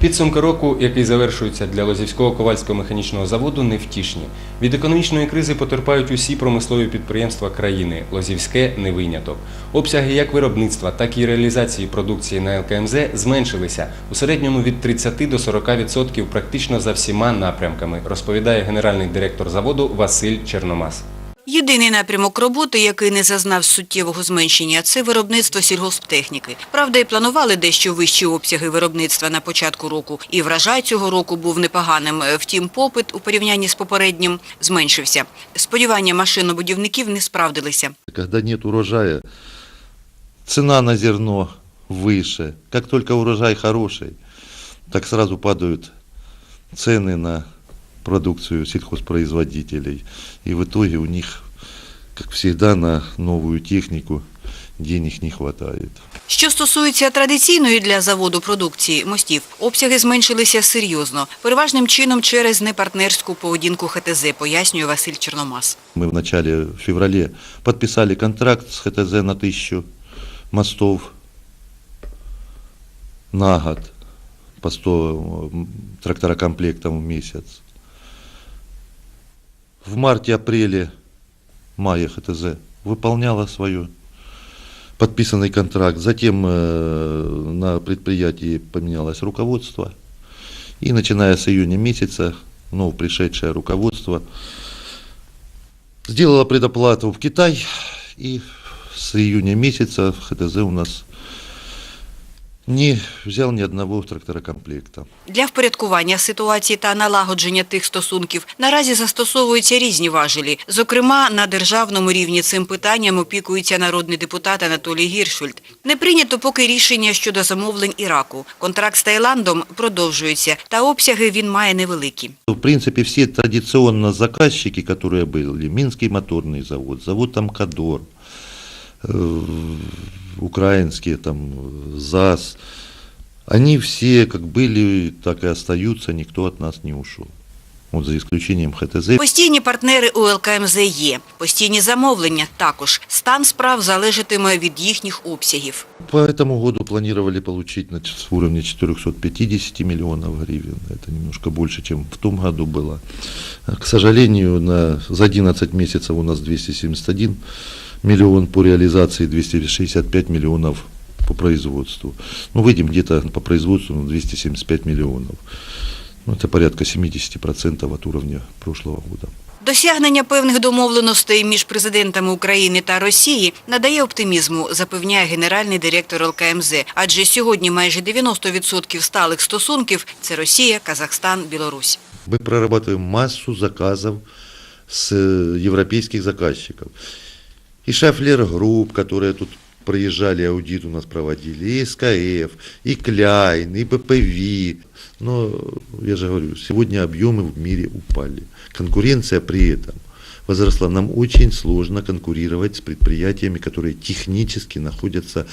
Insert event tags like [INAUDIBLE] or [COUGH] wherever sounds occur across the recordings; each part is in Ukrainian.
Підсумки року, який завершується для Лозівського ковальського механічного заводу, невтішні. Від економічної кризи потерпають усі промислові підприємства країни. Лозівське не виняток. Обсяги як виробництва, так і реалізації продукції на ЛКМЗ зменшилися у середньому від 30 до 40% практично за всіма напрямками, розповідає генеральний директор заводу Василь Черномас. Єдиний напрямок роботи, який не зазнав суттєвого зменшення, це виробництво сільгосптехніки. Правда, і планували дещо вищі обсяги виробництва на початку року. І врожай цього року був непоганим. Втім, попит у порівнянні з попереднім зменшився. Сподівання машинобудівників не справдилися. Когда нет урожая, цена на зерно выше. Как только урожай хороший, так сразу падают цены на продукцию сельхозпроизводителей. И в итоге у них, как всегда, на новую технику денег не хватает. Що стосується традиційної для заводу продукції мостів, обсяги зменшилися серйозно, переважним чином через непартнерську поведінку ХТЗ, пояснює Василь Чорномас. Мы в начале в феврале подписали контракт с ХТЗ на тысячу мостов на год по 100 м, тракторокомплектов в месяц. В марте-апреле, мае ХТЗ выполняла свою подписанный контракт. Затем э, на предприятии поменялось руководство. И начиная с июня месяца, вновь пришедшее руководство сделала предоплату в Китай, и с июня месяца ХТЗ у нас не взял ни одного тракторокомплекта. Для впорядкування ситуації та налагодження тих стосунків наразі застосовуються різні важелі. Зокрема, на державному рівні цим питанням опікується народний депутат Анатолій Гіршфельд. Не прийнято поки рішення щодо замовлень Іраку. Контракт з Таїландом продовжується, та обсяги він має невеликі. В принципе, все традиционно заказчики, которые были, Минский моторный завод, завод Амкадор, э, украинские там э, ЗАЗ, они все как были, так и остаются, никто от нас не ушел. Вот за исключением ХТЗ. Постійні партнери у ЛКМЗ є, постійні замовлення також. Стан справ залежатиме від їхніх обсягів. По этому году планировали получить на с уровня 450 миллионов гривен. Это немножко больше, чем в том году было. А, К сожалению, на, за 11 месяцев у нас 271 миллион по реализации, 265 миллионов по производству. Ну, выйдем где-то по производству на 275 миллионов. Ну, это порядка 70% от уровня прошлого года. Досягнення певних домовленостей між президентами України та Росії надає оптимізму, запевняє генеральний директор ЛКМЗ. Адже сьогодні майже 90% сталих стосунків – це Росія, Казахстан, Білорусь. Мы прорабатываем массу заказов с э, европейских заказчиков. И Шафлер Групп, которые тут проезжали, аудит у нас проводили, и СКФ, и Кляйн, и БПВ. Но, я же говорю, сегодня объемы в мире упали. Конкуренция при этом возросла. Нам очень сложно конкурировать с предприятиями, которые технически находятся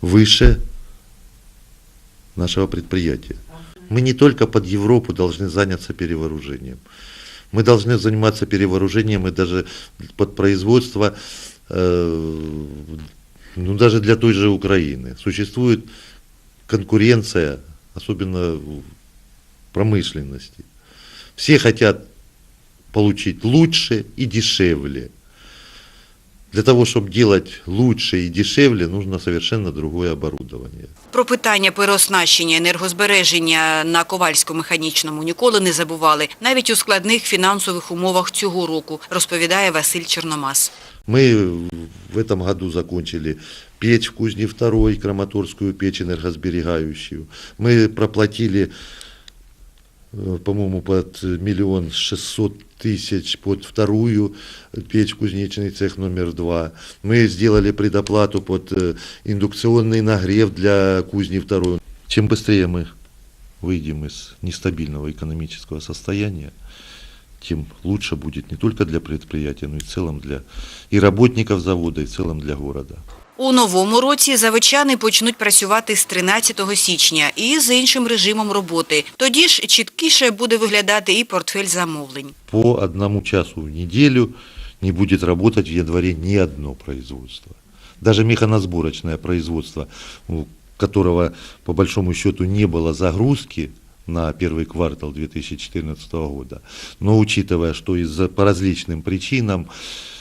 выше нашего предприятия. Мы не только под Европу должны заняться перевооружением. Мы должны заниматься перевооружением и даже под производство, э, ну даже для той же Украины. Существует конкуренция, особенно в промышленности. Все хотят получить лучше и дешевле. Для того, чтобы делать лучше и дешевле, нужно совершенно другое оборудование. Про питання переоснащення енергозбереження на Ковальсько-механічному ніколи не забували, навіть у складних фінансових умовах цього року, розповідає Василь Чорномас. Мы в этом году закончили печь в Кузне второй, Краматорскую печь энергосберегающую. Мы проплатили, э, по-моему, под миллион шестьсот тысяч под вторую печь кузнечный цех номер два. Мы сделали предоплату под э, индукционный нагрев для кузни второй. Чем быстрее мы выйдем из нестабильного экономического состояния, тем лучше будет не только для предприятия, но и в целом для и работников завода, и в целом для города. У новому році заводчани почнуть працювати з 13 січня і з іншим режимом роботи. Тоді ж чіткіше буде виглядати і портфель замовлень. По одному часу в неделю не будет работать в январе ни одно производство. Даже механосборочное производство, ну, которого по большому счету не было загрузки на первый квартал 2014 года. Но учитывая, что из-за по различным причинам, э,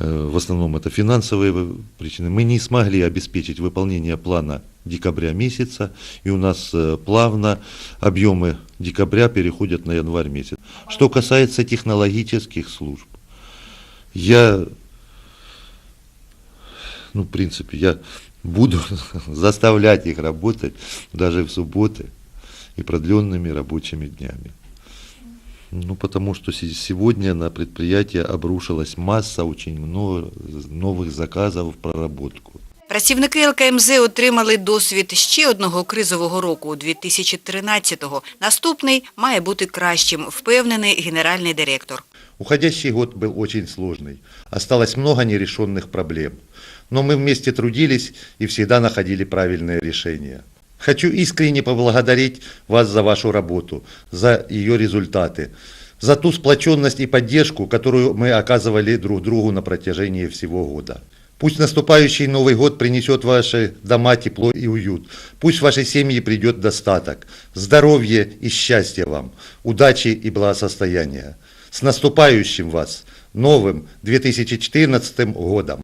в основном это финансовые причины, мы не смогли обеспечить выполнение плана декабря месяца, и у нас э, плавно объемы декабря переходят на январь месяц. Что касается технологических служб, я, ну, в принципе, я буду [LAUGHS] заставлять их работать даже в субботы и продленными рабочими днями. Ну, потому что се- сегодня на предприятие обрушилась масса очень много новых заказов в проработку. Працівники ЛКМЗ отримали досвід ще одного кризового року – 2013-го. Наступний має бути кращим, впевнений генеральний директор. Уходящий год был очень сложный. Осталось много нерешенных проблем. Но мы вместе трудились и всегда находили правильные решения. Хочу искренне поблагодарить вас за вашу работу, за ее результаты, за ту сплоченность и поддержку, которую мы оказывали друг другу на протяжении всего года. Пусть наступающий Новый год принесет в ваши дома тепло и уют. Пусть в вашей семье придет достаток, здоровье и счастье вам, удачи и благосостояния. С наступающим вас новым 2014 годом!